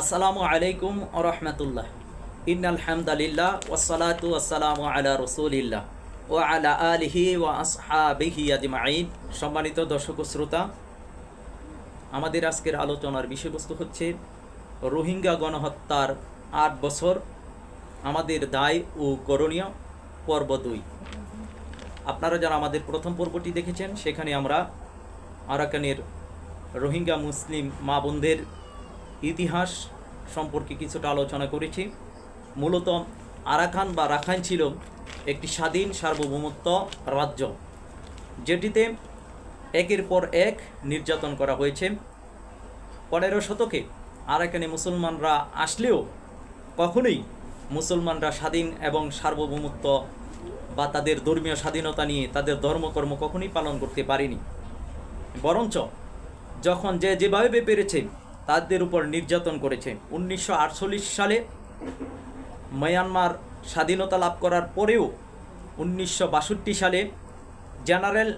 আসসালামু আলাইকুম রহমতুল্লাহ। ইন্নাল হামদালিল্লাহ ওয়াসালাতু আসসালামু আলা রসুলিল্লাহ ও আলা আলিহি ওয়া আসহাবিহি আজমাইন। সম্মানিত দর্শক ও শ্রোতা, আমাদের আজকের আলোচনার বিষয়বস্তু হচ্ছে রোহিঙ্গা গণহত্যার আট বছর আমাদের দায় ও করণীয় পর্ব দুই। আপনারা যারা আমাদের প্রথম পর্বটি দেখেছেন, সেখানে আমরা আরাকানের রোহিঙ্গা মুসলিম মা বোনদের ইতিহাস সম্পর্কে কিছুটা আলোচনা করেছি। মূলত আরাকান বা রাখাইন ছিল একটি স্বাধীন সার্বভৌমত্ব রাজ্য, যেটিতে একের পর এক নির্যাতন করা হয়েছে। পনেরো শতকে আরাকানে মুসলমানরা আসলেও কখনোই মুসলমানরা স্বাধীন এবং সার্বভৌমত্ব বা তাদের ধর্মীয় স্বাধীনতা নিয়ে তাদের ধর্মকর্ম কখনোই পালন করতে পারেনি। বরঞ্চ যখন যে যেভাবে পেরেছে তাদের উপর নির্যাতন করেছে। উনিশশো আটচল্লিশ সালে মায়ানমার স্বাধীনতা লাভ করার পরেও উনিশশো বাষট্টি সালে জেনারেল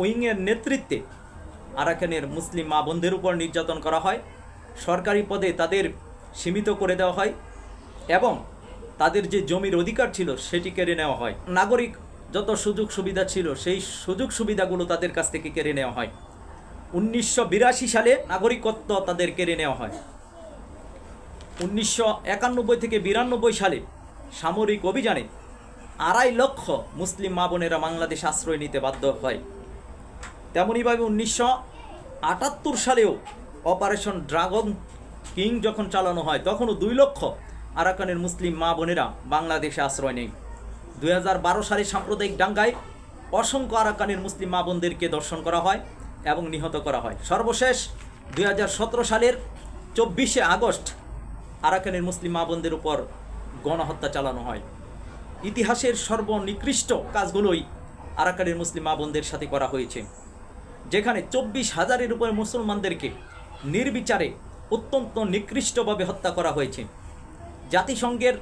উইংয়ের নেতৃত্বে আরাকানের মুসলিম মা বোনদের উপর নির্যাতন করা হয়। সরকারি পদে তাদের সীমিত করে দেওয়া হয় এবং তাদের যে জমির অধিকার ছিল সেটি কেড়ে নেওয়া হয়। নাগরিক যত সুযোগ সুবিধা ছিল সেই সুযোগ সুবিধাগুলো তাদের কাছ থেকে কেড়ে নেওয়া হয়। উনিশশো বিরাশি সালে নাগরিকত্ব তাদের কেড়ে নেওয়া হয়। উনিশশো একানব্বই থেকে বিরানব্বই সালে সামরিক অভিযানে আড়াই লক্ষ মুসলিম মা বোনেরা বাংলাদেশ আশ্রয় নিতে বাধ্য হয়। তেমনইভাবে উনিশশো আটাত্তর সালেও অপারেশন ড্রাগন কিং যখন চালানো হয়, তখনও দুই লক্ষ আরাকানের মুসলিম মা বোনেরা বাংলাদেশে আশ্রয় নেয়। দু হাজার বারো সালে সাম্প্রদায়িক দাঙ্গায় অসংখ্য আরাকানের মুসলিম মা বোনদেরকে দর্শন করা হয়। এবং নিহত করা হয়। সর্বশেষ দু হাজার সতেরো সালের চব্বিশে আগস্ট আরাকানের মুসলিম মা বোনদের উপর গণহত্যা চালানো হয়। ইতিহাসের সর্বনিকৃষ্ট কাজগুলোই আরাকানের মুসলিম মা বোনদের সাথে করা হয়েছে। যেখানে চব্বিশ হাজারের উপরে মুসলমানদেরকে নির্বিচারে অত্যন্ত নিকৃষ্টভাবে হত্যা করা হয়েছে। জাতিসংঘের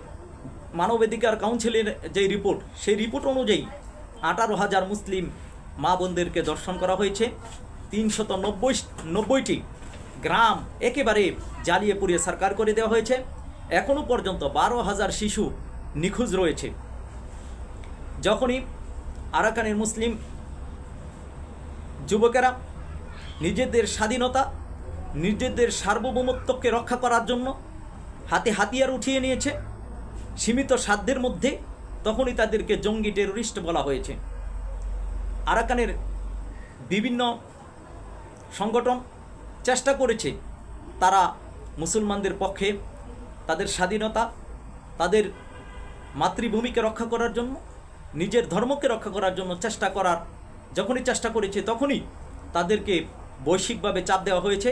মানবাধিকার কাউন্সিলের যে রিপোর্ট, সেই রিপোর্ট অনুযায়ী আঠারো হাজার মুসলিম মা বোনদেরকে দর্শন করা হয়েছে। তিনশত নব্বই নব্বইটি গ্রাম একেবারে জ্বালিয়ে পুড়িয়ে সরকার করে দেওয়া হয়েছে। এখনও পর্যন্ত বারো হাজার শিশু নিখোঁজ রয়েছে। যখনই আরাকানের মুসলিম যুবকেরা নিজেদের স্বাধীনতা, নিজেদের সার্বভৌমত্বকে রক্ষা করার জন্য হাতে হাতিয়ার উঠিয়ে নিয়েছে, সীমিত সাধ্যের মধ্যে তখনই তাদেরকে জঙ্গি টেরোরিস্ট বলা হয়েছে। আরাকানের বিভিন্ন সংগঠন চেষ্টা করেছে তারা মুসলমানদের পক্ষে তাদের স্বাধীনতা, তাদের মাতৃভূমিকে রক্ষা করার জন্য, নিজের ধর্মকে রক্ষা করার জন্য চেষ্টা করার, যখনই চেষ্টা করেছে তখনই তাদেরকে বৈশ্বিকভাবে চাপ দেওয়া হয়েছে,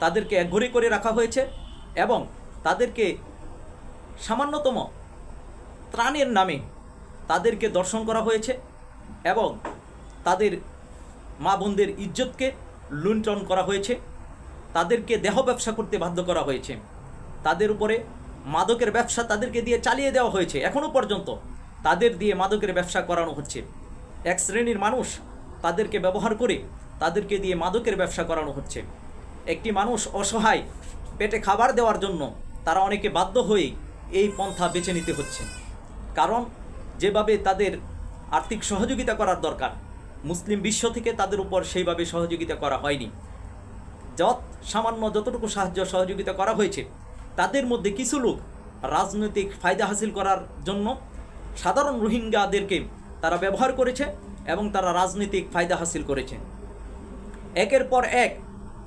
তাদেরকে একঘরে করে রাখা হয়েছে এবং তাদেরকে সামান্যতম ত্রাণের নামে তাদেরকে দর্শন করা হয়েছে এবং তাদের মা বোনদের ইজ্জতকে লুণ্ঠন করা হয়েছে। তাদেরকে দেহ ব্যবসা করতে বাধ্য করা হয়েছে। তাদের উপরে মাদকের ব্যবসা তাদেরকে দিয়ে চালিয়ে দেওয়া হয়েছে। এখনও পর্যন্ত তাদের দিয়ে মাদকের ব্যবসা করানো হচ্ছে। এক শ্রেণির মানুষ তাদেরকে ব্যবহার করে তাদেরকে দিয়ে মাদকের ব্যবসা করানো হচ্ছে। একটি মানুষ অসহায় পেটে খাবার দেওয়ার জন্য তারা অনেকে বাধ্য হয়ে এই পন্থা বেছে নিতে হচ্ছে। কারণ যেভাবে তাদের আর্থিক সহযোগিতা করার দরকার মুসলিম বিশ্ব থেকে তাদের উপর সেইভাবে সহযোগিতা করা হয়নি। যত সামান্য যতটুকু সাহায্য সহযোগিতা করা হয়েছে, তাদের মধ্যে কিছু লোক রাজনৈতিক ফায়দা হাসিল করার জন্য সাধারণ রোহিঙ্গাদেরকে তারা ব্যবহার করেছে এবং তারা রাজনৈতিক ফায়দা হাসিল করেছে। একের পর এক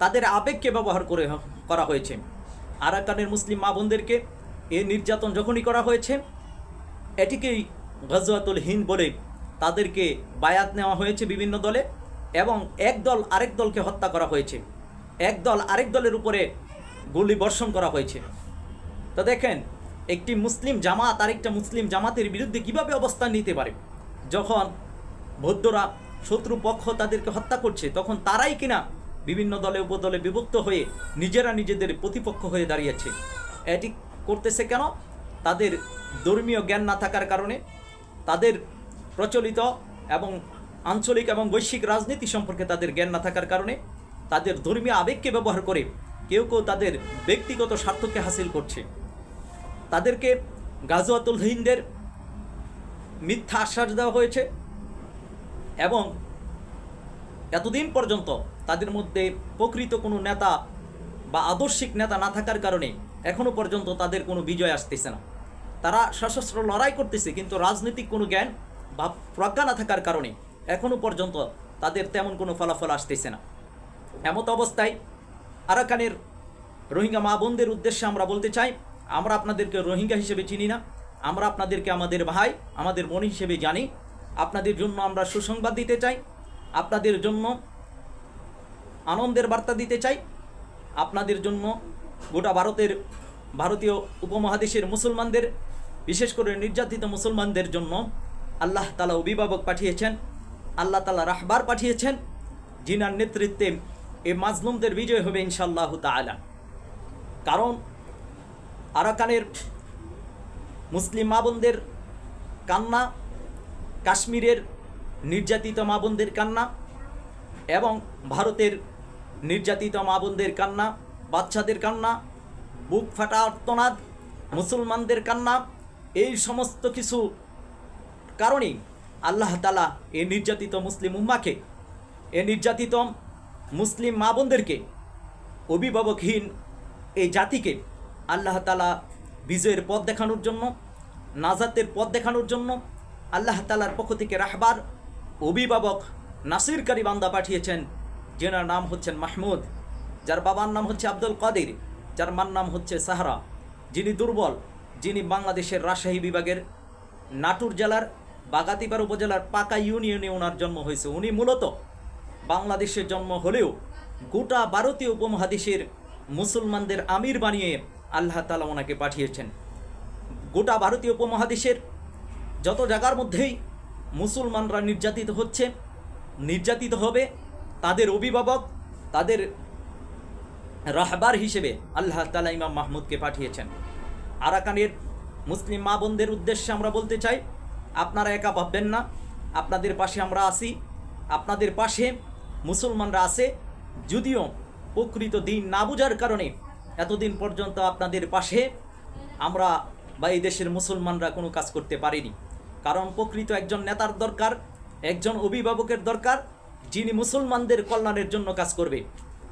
তাদের আবেগকে ব্যবহার করে করা হয়েছে। আরাকানের মুসলিম মা বোনদেরকে এ নির্যাতন যখনই করা হয়েছে, এটিকেই গজওয়াতুল হিন্দ বলে তাদেরকে বায়াত নেওয়া হয়েছে বিভিন্ন দলে এবং এক দল আরেক দলকে হত্যা করা হয়েছে। এক দল আরেক দলের উপরে গুলি বর্ষণ করা হয়েছে। তো দেখেন, একটি মুসলিম জামাত আরেকটা মুসলিম জামাতের বিরুদ্ধে কীভাবে অবস্থান নিতে পারে? যখন বৌদ্ধরা শত্রুপক্ষ তাদেরকে হত্যা করছে, তখন তারাই কিনা বিভিন্ন দলে, উপদলে বিভক্ত হয়ে নিজেরা নিজেদের প্রতিপক্ষ হয়ে দাঁড়িয়েছে। এটি করতেছে কেন? তাদের ধর্মীয় জ্ঞান না থাকার কারণে, তাদের প্রচলিত এবং আঞ্চলিক এবং বৈশ্বিক রাজনীতি সম্পর্কে তাদের জ্ঞান না থাকার কারণে তাদের ধর্মীয় আবেগকে ব্যবহার করে কেউ কেউ তাদের ব্যক্তিগত স্বার্থকে হাসিল করছে। তাদেরকে গাজওয়াতুল হিন্দের মিথ্যা আশ্বাস দেওয়া হয়েছে এবং এতদিন পর্যন্ত তাদের মধ্যে প্রকৃত কোনো নেতা বা আদর্শিক নেতা না থাকার কারণে এখনও পর্যন্ত তাদের কোনো বিজয় আসতেছে না। তারা সশস্ত্র লড়াই করতেছে, কিন্তু রাজনৈতিক কোনো জ্ঞান বা প্রজ্ঞা না থাকার কারণে এখনও পর্যন্ত তাদের তেমন কোনো ফলাফল আসতেছে না। এমত অবস্থায় আরাকানের রোহিঙ্গা মা বোনদের উদ্দেশ্যে আমরা বলতে চাই, আমরা আপনাদেরকে রোহিঙ্গা হিসেবে চিনি না, আমরা আপনাদেরকে আমাদের ভাই, আমাদের বোন হিসেবে জানি। আপনাদের জন্য আমরা সুসংবাদ দিতে চাই, আপনাদের জন্য আনন্দের বার্তা দিতে চাই, আপনাদের জন্য গোটা ভারতের ভারতীয় উপমহাদেশের মুসলমানদের, বিশেষ করে নির্যাতিত মুসলমানদের জন্য আল্লাহ তালা অভিভাবক পাঠিয়েছেন, আল্লাহ তালা রাহবার পাঠিয়েছেন, জিনার নেতৃত্বে এ মাজলুমদের বিজয় হবে ইনশাল্লাহ তালা কারণ আরাকানের মুসলিম মা বোনদের কান্না, কাশ্মীরের নির্যাতিত মা বোনদের কান্না এবং ভারতের নির্যাতিত মা বোনদের কান্না, বাচ্চাদের কান্না, বুক ফাটা আর্তনাদ, মুসলমানদের কান্না, এই সমস্ত কিছু কারণেই আল্লাহ তালা এ নির্যাতিত মুসলিম উম্মাকে, এ নির্যাতিত মুসলিম মা বোনদেরকে অভিভাবকহীন এই জাতিকে আল্লাহ তালা বিজয়ের পথ দেখানোর জন্য, নাজাতের পথ দেখানোর জন্য আল্লাহ তালার পক্ষ থেকে রাহবার অভিভাবক নাসিরকারী বান্দা পাঠিয়েছেন, যেনার নাম হচ্ছেন মাহমুদ, যার বাবার নাম হচ্ছে আব্দুল কাদির, যার মার নাম হচ্ছে সাহারা। যিনি দুর্বল, যিনি বাংলাদেশের রাজশাহী বিভাগের নাটুর জেলার বাগাতিপার উপজেলার পাকা ইউনিয়নে ওনার জন্ম হয়েছে। উনি মূলত বাংলাদেশের জন্ম হলেও গোটা ভারতীয় উপমহাদেশের মুসলমানদের আমির বানিয়ে আল্লাহ তালা ওনাকে পাঠিয়েছেন। গোটা ভারতীয় উপমহাদেশের যত জায়গার মধ্যেই মুসলমানরা নির্যাতিত হচ্ছে, নির্যাতিত হবে, তাদের অভিভাবক, তাদের রাহবার হিসেবে আল্লাহ তালা ইমাম মাহমুদকে পাঠিয়েছেন। আরাকানের মুসলিম মা বোনদের উদ্দেশ্যে আমরা বলতে চাই আপনারা একা ভাববেন না। আপনাদের পাশে আমরা আসি আপনাদের পাশে মুসলমানরা আছে। যদিও প্রকৃত দিন না বোঝার কারণে এতদিন পর্যন্ত আপনাদের পাশে আমরা বা এই দেশের মুসলমানরা কোনো কাজ করতে পারিনি। কারণ প্রকৃত একজন নেতার দরকার, একজন অভিভাবকের দরকার, যিনি মুসলমানদের কল্যাণের জন্য কাজ করবে।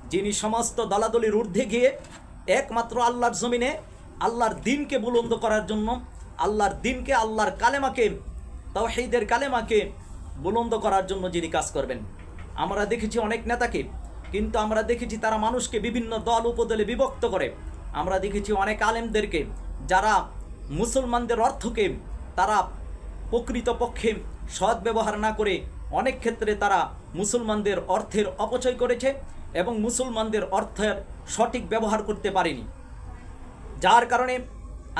যিনি সমস্ত দলাদলির ঊর্ধ্বে গিয়ে একমাত্র আল্লাহর জমিনে, আল্লাহর দিনকে বুলন্দ করার জন্য, আল্লাহর দিনকে, আল্লাহর কালেমাকে তাওহীদের কালেমাকে বুলন্দ করার জন্য যিনি কাজ করবেন। আমরা দেখেছি অনেক নেতাকে, কিন্তু আমরা দেখেছি তারা মানুষকে বিভিন্ন দল উপদলে বিভক্ত করে। আমরা দেখেছি অনেক আলেমদেরকে যারা মুসলমানদের অর্থকে তারা প্রকৃতপক্ষে সৎ ব্যবহার না করে অনেক ক্ষেত্রে তারা মুসলমানদের অর্থের অপচয় করেছে এবং মুসলমানদের অর্থের সঠিক ব্যবহার করতে পারেনি। যার কারণে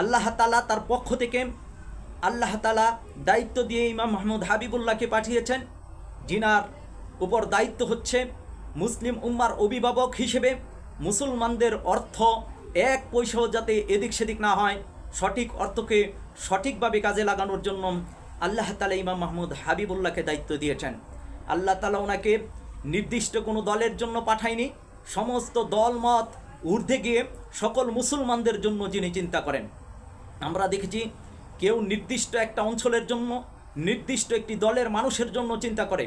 আল্লাহ তালা তার পক্ষ থেকে আল্লাহ তালা দায়িত্ব দিয়ে ইমাম মাহমুদ হাবিবুল্লাহকে পাঠিয়েছেন। জিনার উপর দায়িত্ব হচ্ছে মুসলিম উম্মার অভিভাবক হিসেবে মুসলমানদের অর্থ এক পয়সাও যাতে এদিক সেদিক না হয়, সঠিক অর্থকে সঠিকভাবে কাজে লাগানোর জন্য আল্লাহ তালা ইমাম মাহমুদ হাবিবুল্লাহকে দায়িত্ব দিয়েছেন। আল্লাহ তালা ওনাকে নির্দিষ্ট কোনো দলের জন্য পাঠায়নি, সমস্ত দল মত ঊর্ধ্বে গিয়ে সকল মুসলমানদের জন্য যিনি চিন্তা করেন। আমরা দেখেছি কেউ নির্দিষ্ট একটা অঞ্চলের জন্য, নির্দিষ্ট একটি দলের মানুষের জন্য চিন্তা করে।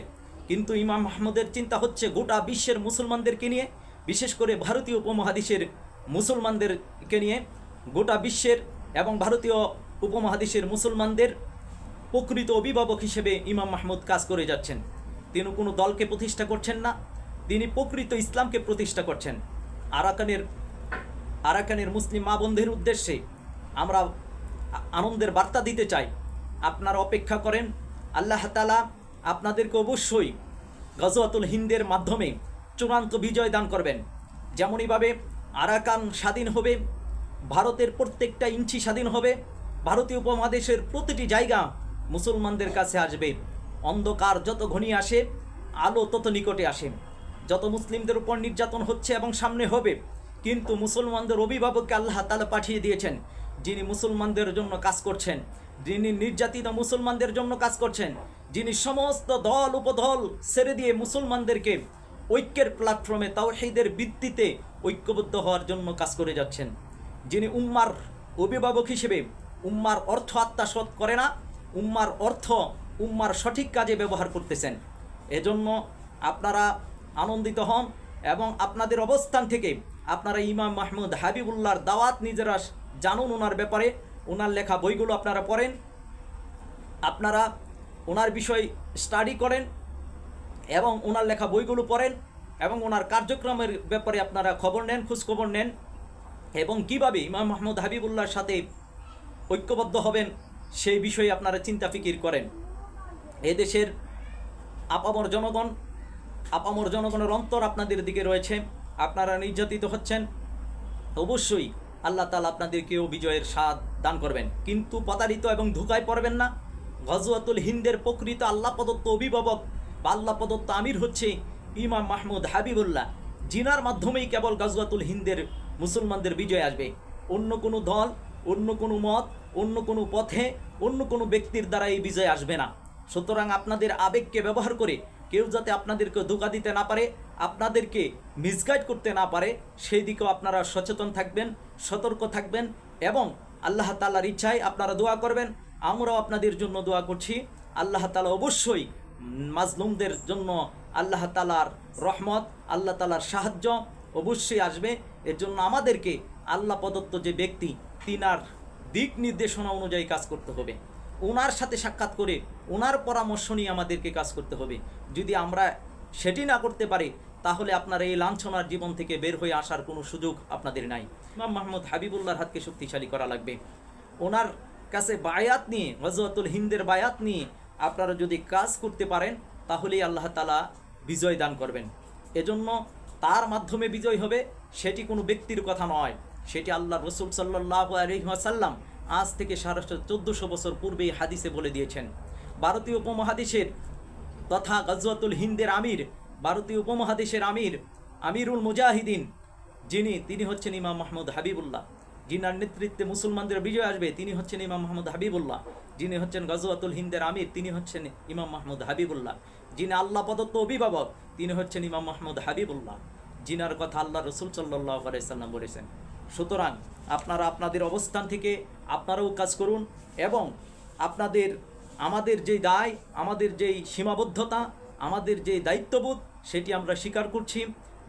কিন্তু ইমাম মাহমুদের চিন্তা হচ্ছে গোটা বিশ্বের মুসলমানদেরকে নিয়ে, বিশেষ করে ভারতীয় উপমহাদেশের মুসলমানদেরকে নিয়ে, গোটা বিশ্বের এবং ভারতীয় উপমহাদেশের মুসলমানদের প্রকৃত অভিভাবক হিসেবে ইমাম মাহমুদ কাজ করে যাচ্ছেন। তিনি কোনো দলকে প্রতিষ্ঠা করছেন না, তিনি প্রকৃত ইসলামকে প্রতিষ্ঠা করছেন। আরাকানের আরাকানের মুসলিম মা বন্ধের উদ্দেশ্যে আমরা আনন্দের বার্তা দিতে চাই। আপনারা অপেক্ষা করেন। আল্লাহ তালা আপনাদেরকে অবশ্যই গজওয়াতুল হিন্দের মাধ্যমে চূড়ান্ত বিজয় দান করবেন। যেমনইভাবে আরাকান স্বাধীন হবে, ভারতের প্রত্যেকটা ইঞ্চি স্বাধীন হবে, ভারতীয় উপমহাদেশের প্রতিটি জায়গা মুসলমানদের কাছে আসবে। অন্ধকার যত ঘনিয়ে আসে, আলো তত নিকটে আসে। যত মুসলিমদের উপর নির্যাতন হচ্ছে এবং সামনে হবে, কিন্তু মুসলমানদের অভিভাবককে আল্লাহ তালা পাঠিয়ে দিয়েছেন। যিনি মুসলমানদের জন্য কাজ করছেন, যিনি নির্যাতিত মুসলমানদের জন্য কাজ করছেন, যিনি সমস্ত দল, উপদল ছেড়ে দিয়ে মুসলমানদেরকে ঐক্যের প্ল্যাটফর্মে তাওহীদের ভিত্তিতে ঐক্যবদ্ধ হওয়ার জন্য কাজ করে যাচ্ছেন। যিনি উম্মার অভিভাবক হিসেবে উম্মার অর্থ আত্মা সৎ করে না, উম্মার অর্থ উম্মার সঠিক কাজে ব্যবহার করতেছেন। এজন্য আপনারা আনন্দিত হন এবং আপনাদের অবস্থান থেকে আপনারা ইমাম মাহমুদ হাবিবুল্লাহর দাওয়াত নিজেরা জানুন ওনার ব্যাপারে, ওনার লেখা বইগুলো আপনারা পড়েন। আপনারা ওনার বিষয় স্টাডি করেন এবং ওনার লেখা বইগুলো পড়েন এবং ওনার কার্যক্রমের ব্যাপারে আপনারা খবর নেন, খোঁজখবর নেন এবং কীভাবে ইমাম মাহমুদ হাবিবুল্লাহর সাথে ঐক্যবদ্ধ হবেন সেই বিষয়ে আপনারা চিন্তা ফিকির করেন। এদেশের আপামর জনগণ, আপামর জনগণের অন্তর আপনাদের দিকে রয়েছে। আপনারা নির্যাতিত হচ্ছেন। অবশ্যই আল্লাহ তালা আপনাদেরকেও বিজয়ের স্বাদ দান করবেন। কিন্তু প্রতারিত এবং ধোকায় পড়বেন না। গজওয়াতুল হিন্দের প্রকৃত আল্লাহ প্রদত্ত অভিভাবক বা আল্লাহ প্রদত্ত আমির হচ্ছে ইমাম মাহমুদ হাবিবুল্লাহ। জিনার মাধ্যমেই কেবল গজওয়াতুল হিন্দের মুসলমানদের বিজয় আসবে। অন্য কোনো দল, অন্য কোনো মত, অন্য কোনো পথে, অন্য কোনো ব্যক্তির দ্বারা এই বিজয় আসবে না। সুতরাং আপনাদের আবেগকে ব্যবহার করে কেউ যাতে আপনাদেরকে ধোকা দিতে না পারে, আপনাদেরকে মিসগাইড করতে না পারে, সেই দিকেও আপনারা সচেতন থাকবেন, সতর্ক থাকবেন এবং আল্লাহ তালার ইচ্ছায় আপনারা দোয়া করবেন। আমরাও আপনাদের জন্য দোয়া করছি। আল্লাহ তালা অবশ্যই মাজলুমদের জন্য আল্লাহ তালার রহমত, আল্লাহ তালার সাহায্য অবশ্যই আসবে। এর জন্য আমাদেরকে আল্লাহ প্রদত্ত যে ব্যক্তি, তিনার দিক নির্দেশনা অনুযায়ী কাজ করতে হবে। ওনার সাথে সাক্ষাৎ করে ওনার পরামর্শ নিয়ে আমাদেরকে কাজ করতে হবে। যদি আমরা সেটি না করতে পারি, তাহলে আপনার এই লাঞ্ছনার জীবন থেকে বের হয়ে আসার কোনো সুযোগ আপনাদের নাই। ইমাম মাহমুদ হাবিবুল্লাহর হাতকে শক্তিশালী করা লাগবে। ওনার কাছে বায়াত নিয়ে হজরতুল হিন্দের বায়াত নিয়ে আপনারা যদি কাজ করতে পারেন, তাহলেই আল্লাহ তালা বিজয় দান করবেন। এজন্য তার মাধ্যমে বিজয় হবে, সেটি কোনো ব্যক্তির কথা নয়। সেটি আল্লাহ রসুল সাল্লাহ আলহিহাসাল্লাম আজ থেকে সাড়ে চোদ্দোশো বছর পূর্বেই হাদিসে বলে দিয়েছেন। ভারতীয় উপমহাদেশের তথা গজওয়াতুল হিন্দের আমির, ভারতীয় উপমহাদেশের আমির আমিরুল মুজাহিদিন, যিনি, তিনি হচ্ছেন ইমাম মাহমুদ হাবিবুল্লাহ। যিনার নেতৃত্বে মুসলমানদের বিজয় আসবে, তিনি হচ্ছেন ইমাম মাহমুদ হাবিবুল্লাহ। যিনি হচ্ছেন গজওয়াতুল হিন্দের আমির, তিনি হচ্ছেন ইমাম মাহমুদ হাবিবুল্লাহ। যিনি আল্লাহ প্রদত্ত অভিভাবক, তিনি হচ্ছেন ইমাম মাহমুদ হাবিবুল্লাহ। যিনার কথা আল্লাহ রসুল সাল্লাহ আলাইসাল্লাম বলেছেন। সুতরাং আপনারা আপনাদের অবস্থান থেকে আপনারাও কাজ করুন এবং আপনাদের আমাদের যেই দায়, আমাদের যেই সীমাবদ্ধতা, আমাদের যে দায়িত্ববোধ, সেটি আমরা স্বীকার করছি।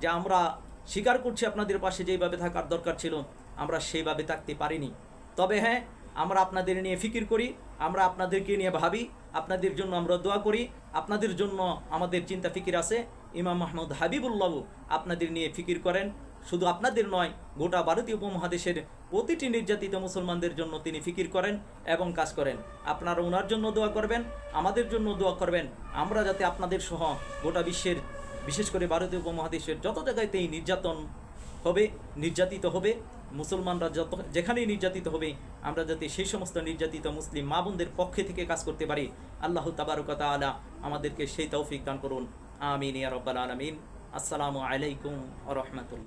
যে আমরা স্বীকার করছি আপনাদের পাশে যেইভাবে থাকার দরকার ছিল, আমরা সেইভাবে থাকতে পারিনি। তবে হ্যাঁ আমরা আপনাদের নিয়ে ফিকির করি, আমরা আপনাদেরকে নিয়ে ভাবি, আপনাদের জন্য আমরা দোয়া করি, আপনাদের জন্য আমাদের চিন্তা ফিকির আছে। ইমাম মাহমুদ হাবিবুল্লাহ আপনাদের নিয়ে ফিকির করেন। শুধু আপনাদের নয়, গোটা ভারতীয় উপমহাদেশের প্রতিটি নির্যাতিত মুসলমানদের জন্য তিনি ফিকির করেন এবং কাজ করেন। আপনারা ওনার জন্য দোয়া করবেন, আমাদের জন্য দোয়া করবেন। আমরা যাতে আপনাদের সহ গোটা বিশ্বের, বিশেষ করে ভারতীয় উপমহাদেশের যত জায়গাতেই নির্যাতন হবে, নির্যাতিত হবে, মুসলমানরা যত, যেখানেই নির্যাতিত হবে, আমরা যাতে সেই সমস্ত নির্যাতিত মুসলিম মা বোনদের পক্ষে থেকে কাজ করতে পারি। আল্লাহ তাবারকতা আলা আমাদেরকে সেই তৌফিক দান করুন। আমিন ইয়া আলমিন। আসসালামু আলাইকুম আ রহমতুল্লাহ।